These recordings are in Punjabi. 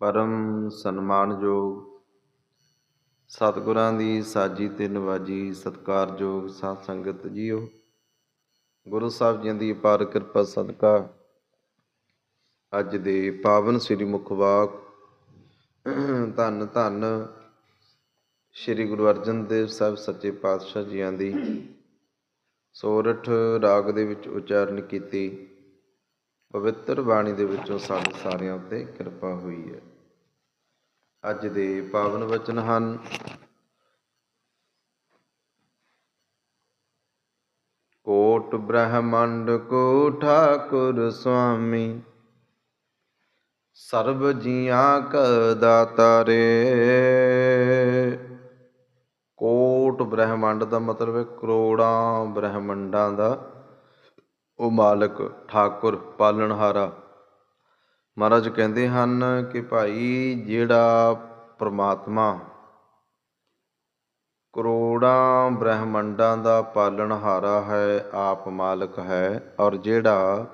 ਪਰਮ ਸਨਮਾਨਯੋਗ, ਸਤਿਗੁਰਾਂ ਦੀ ਸਾਜੀ ਤੇ ਨਵਾਜੀ ਸਤਿਕਾਰਯੋਗ ਸਾਧ ਸੰਗਤ ਜੀਓ। ਗੁਰੂ ਸਾਹਿਬ ਜੀ ਦੀ ਅਪਾਰ ਕਿਰਪਾ ਸਦਕਾ ਅੱਜ ਦੇ ਪਾਵਨ ਸ੍ਰੀ ਮੁਖਵਾਕ ਧੰਨ ਧੰਨ ਸ੍ਰੀ ਗੁਰੂ ਅਰਜਨ ਦੇਵ ਸਾਹਿਬ ਸੱਚੇ ਪਾਤਸ਼ਾਹ ਜੀਆਂ ਦੀ ਸੋਰਠ ਰਾਗ ਦੇ ਵਿੱਚ ਉਚਾਰਨ ਕੀਤੀ, ਪਵਿੱਤਰ ਬਾਣੀ ਦੇ ਵਿੱਚੋਂ ਸਾਡੇ ਸਾਰਿਆਂ ਉੱਤੇ ਕਿਰਪਾ ਹੋਈ ਹੈ। ਅੱਜ ਦੇ ਪਾਵਨ ਵਚਨ ਹਨ। ਕੋਟ ਬ੍ਰਹਮੰਡ ਕੋ ਠਾਕੁਰ ਸੁਆਮੀ, ਸਰਬ ਜੀਆਂ ਕਾ ਦਾਤਾਰੇ ਕੋਟ ਬ੍ਰਹਮੰਡ ਦਾ ਮਤਲਬ ਹੈ ਕਰੋੜਾਂ ਬ੍ਰਹਮੰਡਾਂ ਦਾ। ਉਹ ਮਾਲਕ ਠਾਕੁਰ ਪਾਲਣਹਾਰਾ ਮਹਾਰਾਜ ਕਹਿੰਦੇ ਹਨ ਕਿ ਭਾਈ ਜਿਹੜਾ ਪ੍ਰਮਾਤਮਾ ਕਰੋੜਾਂ ਬ੍ਰਹਿਮੰਡਾਂ ਦਾ ਪਾਲਣਹਾਰਾ ਹੈ, ਆਪ ਮਾਲਕ ਹੈ ਔਰ ਜਿਹੜਾ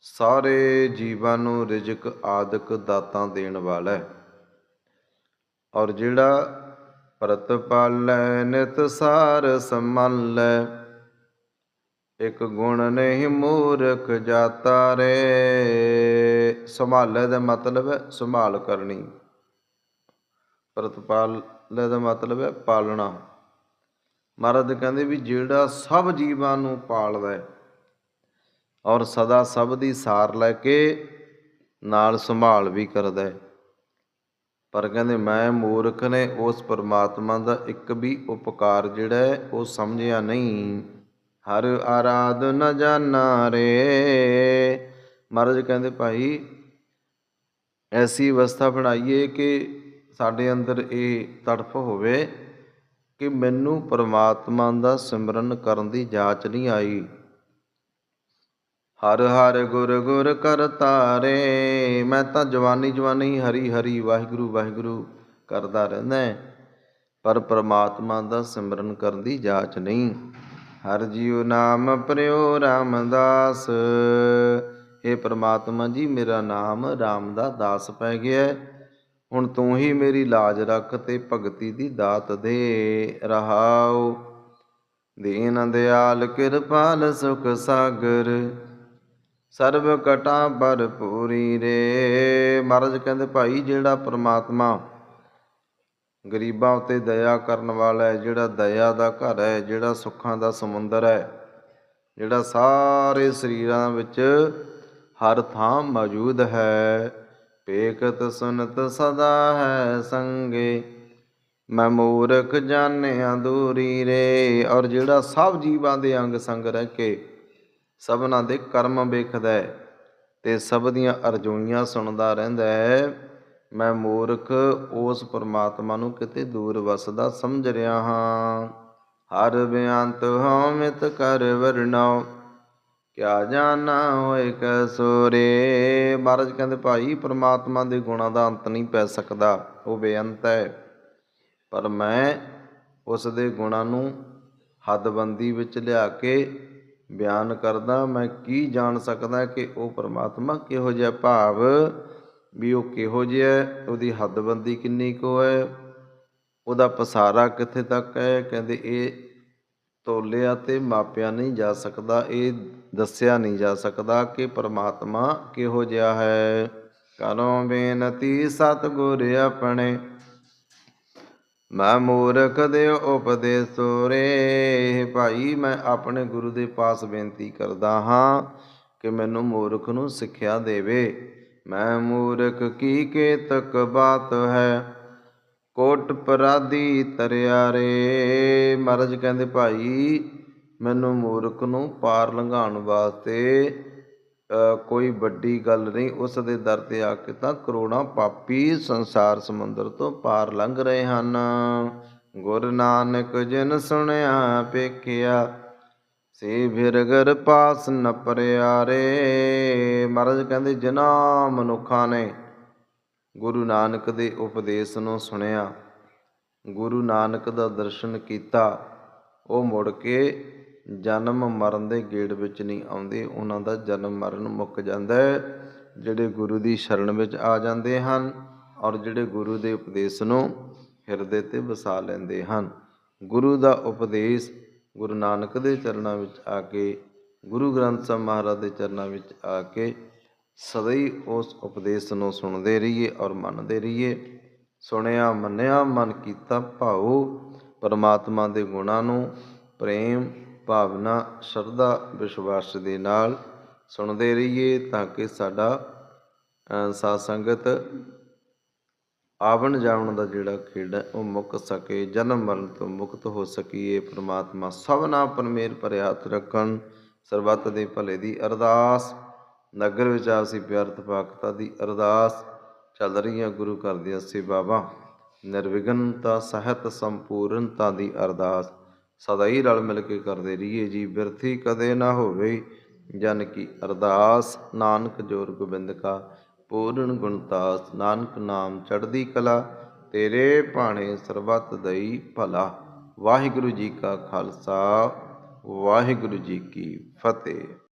ਸਾਰੇ ਜੀਵਾਂ ਨੂੰ ਰਿਜ਼ਕ ਆਦਿਕ ਦਾਤਾਂ ਦੇਣ ਵਾਲਾ ਹੈ ਔਰ ਜਿਹੜਾ ਪ੍ਰਤਪਾਲੈ ਨਿਤ ਸਾਰ ਸੰਮਲੈ ਇਕ ਗੁਣ ਨਹੀਂ ਮੂਰਖ ਜਾਤਾ ਰੇ। ਸੰਭਾਲੇ ਦਾ ਮਤਲਬ ਹੈ ਸੰਭਾਲ ਕਰਨੀ। ਪ੍ਰਤਪਾਲੇ ਦਾ ਮਤਲਬ ਹੈ ਪਾਲਣਾ। ਮਹਾਰਾਜ ਕਹਿੰਦੇ ਵੀ ਜਿਹੜਾ ਸਭ ਜੀਵਾਂ ਨੂੰ ਪਾਲਦਾ ਹੈ ਔਰ ਸਦਾ ਸਭ ਦੀ ਸਾਰ ਲੈ ਕੇ ਨਾਲ ਸੰਭਾਲ ਵੀ ਕਰਦਾ ਹੈ। ਪਰ ਕਹਿੰਦੇ ਮੈਂ ਮੂਰਖ ਨੇ ਉਸ ਪਰਮਾਤਮਾ ਦਾ ਇੱਕ ਵੀ ਉਪਕਾਰ ਜਿਹੜਾ ਹੈ ਉਹ ਸਮਝਿਆ ਨਹੀਂ। ਹਰ ਆਰਾਧ ਨ ਜਾਣਾ ਰੇ। ਮਹਾਰਾਜ ਕਹਿੰਦੇ, ਭਾਈ, ਐਸੀ ਅਵਸਥਾ ਬਣਾਈਏ ਕਿ ਸਾਡੇ ਅੰਦਰ ਇਹ ਤੜਫ ਹੋਵੇ ਕਿ ਮੈਨੂੰ ਪਰਮਾਤਮਾ ਦਾ ਸਿਮਰਨ ਕਰਨ ਦੀ ਜਾਚ ਨਹੀਂ ਆਈ। ਹਰ ਹਰ ਗੁਰ ਗੁਰ ਕਰਤਾ ਰੇ ਮੈਂ ਤਾਂ ਜਵਾਨੀ ਜਵਾਨੀ ਹਰੀ ਹਰੀ ਵਾਹਿਗੁਰੂ ਵਾਹਿਗੁਰੂ ਕਰਦਾ ਰਹਿੰਦਾ ਪਰ ਪਰਮਾਤਮਾ ਦਾ ਸਿਮਰਨ ਕਰਨ ਦੀ ਜਾਚ ਨਹੀਂ। ਹਰ ਜੀਉ ਨਾਮ ਪ੍ਰਿਓ ਰਾਮਦਾਸ। ਇਹ ਪ੍ਰਮਾਤਮਾ ਜੀ, ਮੇਰਾ ਨਾਮ ਰਾਮ ਦਾ ਦਾਸ ਪੈ ਗਿਆ ਹੁਣ ਤੂੰ ਹੀ ਮੇਰੀ ਲਾਜ ਰੱਖ ਤੇ ਭਗਤੀ ਦੀ ਦਾਤ ਦੇ ਰਹਾਉ ਦੀਨ ਦਿਆਲ, ਕਿਰਪਾਲ, ਸੁਖ ਸਾਗਰ, ਸਰਬ ਕਟਾ ਭਰਪੂਰੀ ਰੇ। ਮਹਾਰਾਜ ਕਹਿੰਦੇ, ਭਾਈ, ਜਿਹੜਾ ਪ੍ਰਮਾਤਮਾ ਗਰੀਬਾਂ ਉਤੇ ਦਇਆ ਕਰਨ ਵਾਲਾ ਹੈ, ਜਿਹੜਾ ਦਇਆ ਦਾ ਘਰ ਹੈ, ਜਿਹੜਾ ਸੁੱਖਾਂ ਦਾ ਸਮੁੰਦਰ ਹੈ, ਜਿਹੜਾ ਸਾਰੇ ਸਰੀਰਾਂ ਵਿੱਚ ਹਰ ਥਾਂ ਮੌਜੂਦ ਹੈ। ਪੇਖਤ ਸੁਨਤ ਸਦਾ ਹੈ ਸੰਗੇ, ਮੈਂ ਮੂਰਖ ਜਾਣਿਆ ਦੂਰੀ ਰੇ। ਔਰ ਜਿਹੜਾ ਸਭ ਜੀਵਾਂ ਦੇ ਅੰਗ ਸੰਗ ਰਹਿ ਕੇ ਸਭਨਾਂ ਦੇ ਕਰਮ ਵੇਖਦਾ ਹੈ, ਤੇ ਸਭ ਦੀਆਂ ਅਰਜ਼ੋਈਆਂ ਸੁਣਦਾ ਰਹਿੰਦਾ ਹੈ। ਮੈਂ ਮੂਰਖ, ਉਸ ਪਰਮਾਤਮਾ ਨੂੰ ਕਿਤੇ ਦੂਰ ਵਸਦਾ ਸਮਝ ਰਿਹਾ ਹਾਂ। ਹਰ ਬਿਆੰਤ ਹਉ ਮਿਤ ਕਰ ਵਰਣਾਉ ਕਿਆ ਜਾਣਾ ਹੋਏ ਕਸੂਰੇ ਮਹਾਰਾਜ ਕਹਿੰਦੇ, ਭਾਈ, ਪਰਮਾਤਮਾ ਦੇ ਗੁਣਾਂ ਦਾ ਅੰਤ ਨਹੀਂ ਪੈ ਸਕਦਾ, ਉਹ ਬੇਅੰਤ ਹੈ। ਪਰ ਮੈਂ ਉਸ ਦੇ ਗੁਣਾਂ ਨੂੰ ਹੱਦਬੰਦੀ ਵਿੱਚ ਲਿਆ ਕੇ ਬਿਆਨ ਕਰਦਾ, ਮੈਂ ਕੀ ਜਾਣ ਸਕਦਾ ਕਿ ਉਹ ਪਰਮਾਤਮਾ ਕਿਹੋ ਜਿਹਾ ਭਾਵ ਵੀ ਉਹ ਕਿਹੋ ਜਿਹਾ ਹੈ, ਉਹਦੀ ਹੱਦਬੰਦੀ ਕਿੰਨੀ ਕੁ ਹੈ? ਉਹਦਾ ਪਸਾਰਾ ਕਿੱਥੇ ਤੱਕ ਹੈ? ਕਹਿੰਦੇ ਇਹ ਤੋਲਿਆ ਤੇ ਮਾਪਿਆ ਨਹੀਂ ਜਾ ਸਕਦਾ ਇਹ ਦੱਸਿਆ ਨਹੀਂ ਜਾ ਸਕਦਾ ਕਿ ਪਰਮਾਤਮਾ ਕਿਹੋ ਜਿਹਾ ਹੈ। ਕਰੋ ਬੇਨਤੀ ਸਤਿਗੁਰ ਆਪਣੇ। ਮੈਂ ਮੂਰਖ ਦੇ ਉਪਦੇਸੋ ਰੇ ਭਾਈ ਮੈਂ ਆਪਣੇ ਗੁਰੂ ਦੇ ਪਾਸ ਬੇਨਤੀ ਕਰਦਾ ਹਾਂ ਕਿ ਮੈਨੂੰ ਮੂਰਖ ਨੂੰ ਸਿੱਖਿਆ ਦੇਵੇ। ਮੈਂ ਮੂਰਖ ਕੀ ਕੇਤਕ ਬਾਤ ਹੈ? ਕੋਟ ਪਰਾਦੀ ਤਰਿਆ ਰੇ। ਮਹਾਰਾਜ ਕਹਿੰਦੇ, ਭਾਈ, ਮੈਨੂੰ ਮੂਰਖ ਨੂੰ ਪਾਰ ਲੰਘਾਉਣ ਵਾਸਤੇ ਕੋਈ ਵੱਡੀ ਗੱਲ ਨਹੀਂ। ਉਸ ਦੇ ਦਰ ਤੇ ਆ ਕੇ ਤਾਂ ਕਰੋੜਾਂ ਪਾਪੀ ਸੰਸਾਰ ਸਮੁੰਦਰ ਤੋਂ ਪਾਰ ਲੰਘ ਰਹੇ ਹਨ। ਗੁਰੂ ਨਾਨਕ ਜਿਨ ਸੁਣਿਆ ਪੇਖਿਆ ਸੇ ਬਿਰਗਰ ਪਾਸ ਨ ਪਰਿਆ ਮਹਾਰਾਜ ਕਹਿੰਦੇ ਜਿਨ੍ਹਾਂ ਮਨੁੱਖਾਂ ਨੇ ਗੁਰੂ ਨਾਨਕ ਦੇ ਉਪਦੇਸ਼ ਨੂੰ ਸੁਣਿਆ, ਗੁਰੂ ਨਾਨਕ ਦਾ ਦਰਸ਼ਨ ਕੀਤਾ, ਉਹ ਮੁੜ ਕੇ ਜਨਮ ਮਰਨ ਦੇ ਗੇੜ ਵਿੱਚ ਨਹੀਂ ਆਉਂਦੇ, ਉਹਨਾਂ ਦਾ ਜਨਮ ਮਰਨ ਮੁੱਕ ਜਾਂਦਾ ਹੈ, ਜਿਹੜੇ ਗੁਰੂ ਦੀ ਸ਼ਰਨ ਵਿੱਚ ਆ ਜਾਂਦੇ ਹਨ ਔਰ ਜਿਹੜੇ ਗੁਰੂ ਦੇ ਉਪਦੇਸ਼ ਨੂੰ ਹਿਰਦੇ ਤੇ ਵਸਾ ਲੈਂਦੇ ਹਨ। ਗੁਰੂ ਦਾ ਉਪਦੇਸ਼ ਗੁਰੂ ਨਾਨਕ ਦੇ ਚਰਨਾਂ ਵਿੱਚ ਆ ਕੇ ਗੁਰੂ ਗ੍ਰੰਥ ਸਾਹਿਬ ਮਹਾਰਾਜ ਦੇ ਚਰਨਾਂ ਵਿੱਚ ਆ ਕੇ ਸਦਾ ਹੀ ਉਸ ਉਪਦੇਸ਼ ਨੂੰ ਸੁਣਦੇ ਰਹੀਏ ਔਰ ਮੰਨਦੇ ਰਹੀਏ। ਸੁਣਿਆ ਮੰਨਿਆ ਮਨ ਕੀਤਾ ਭਾਉ ਪਰਮਾਤਮਾ ਦੇ ਗੁਣਾਂ ਨੂੰ ਪ੍ਰੇਮ ਭਾਵਨਾ ਸ਼ਰਧਾ ਵਿਸ਼ਵਾਸ ਦੇ ਨਾਲ ਸੁਣਦੇ ਰਹੀਏ ਤਾਂ ਕਿ ਸਾਡਾ ਅ, ਸਾਧ ਸੰਗਤ ਆਵਣ ਜਾਵਣ ਦਾ ਜਿਹੜਾ ਖੇੜਾ ਉਹ ਮੁੱਕ ਸਕੇ, ਜਨਮ ਮਰਨ ਤੋਂ ਮੁਕਤ ਹੋ ਸਕੀਏ ਪ੍ਰਮਾਤਮਾ ਸਭਨਾ ਪਰਮੇਰ ਭਰੇ ਹੱਥ ਰੱਖਣ। ਸਰਬੱਤ ਦੇ ਭਲੇ ਦੀ ਅਰਦਾਸ। ਨਗਰ ਵਿੱਚ ਆਪਸੀ ਪਿਆਰ ਤਪਾਕਤਾ ਦੀ ਅਰਦਾਸ। ਚੱਲ ਰਹੀਆਂ ਗੁਰੂ ਘਰ ਦੀਆਂ ਸੇਵਾਵਾਂ। ਨਿਰਵਿਘਨਤਾ, ਸਹਿਤ ਸੰਪੂਰਨਤਾ ਦੀ ਅਰਦਾਸ। ਸਦਾ ਹੀ ਰਲ ਮਿਲ ਕੇ ਕਰਦੇ ਰਹੀਏ ਜੀ, ਬਿਰਥੀ ਕਦੇ ਨਾ ਹੋਵੇ। ਜਨ ਕੀ ਅਰਦਾਸ। ਨਾਨਕ ਜੋਰ ਗੋਬਿੰਦ ਕਾ ਪੂਰਨ ਗੁਣਤਾਸ ਨਾਨਕ ਨਾਮ ਚੜ੍ਹਦੀ ਕਲਾ, ਤੇਰੇ ਭਾਣੇ ਸਰਬੱਤ ਦਈ ਭਲਾ। ਵਾਹਿਗੁਰੂ ਜੀ ਕਾ ਖਾਲਸਾ, ਵਾਹਿਗੁਰੂ ਜੀ ਕੀ ਫਤਿਹ।